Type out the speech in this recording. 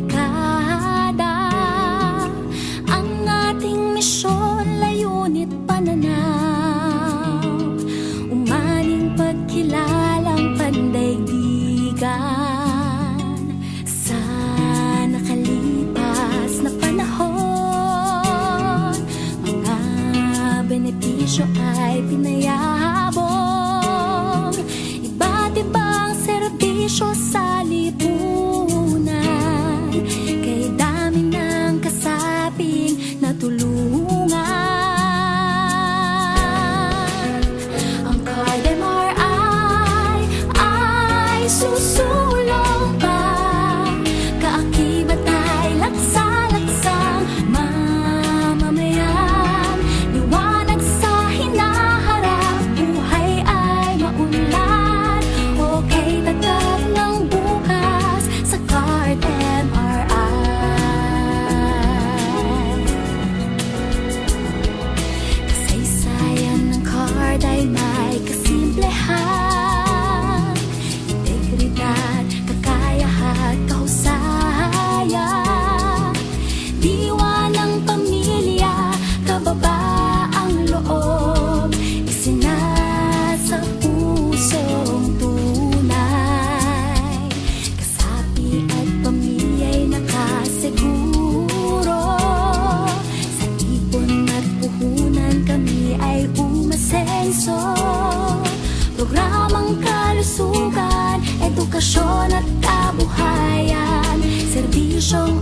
dekada Ang ating misyon, layunit pananaw. Umaning pagkilalang pandaigdigan. Sa nakalipas na panahon Mga benepisyo ay pinayabong. Iba't ibang serbisyo sa sola. Umasenso Programang kalusugan, edukasyon at kabuhayan. Serbisyong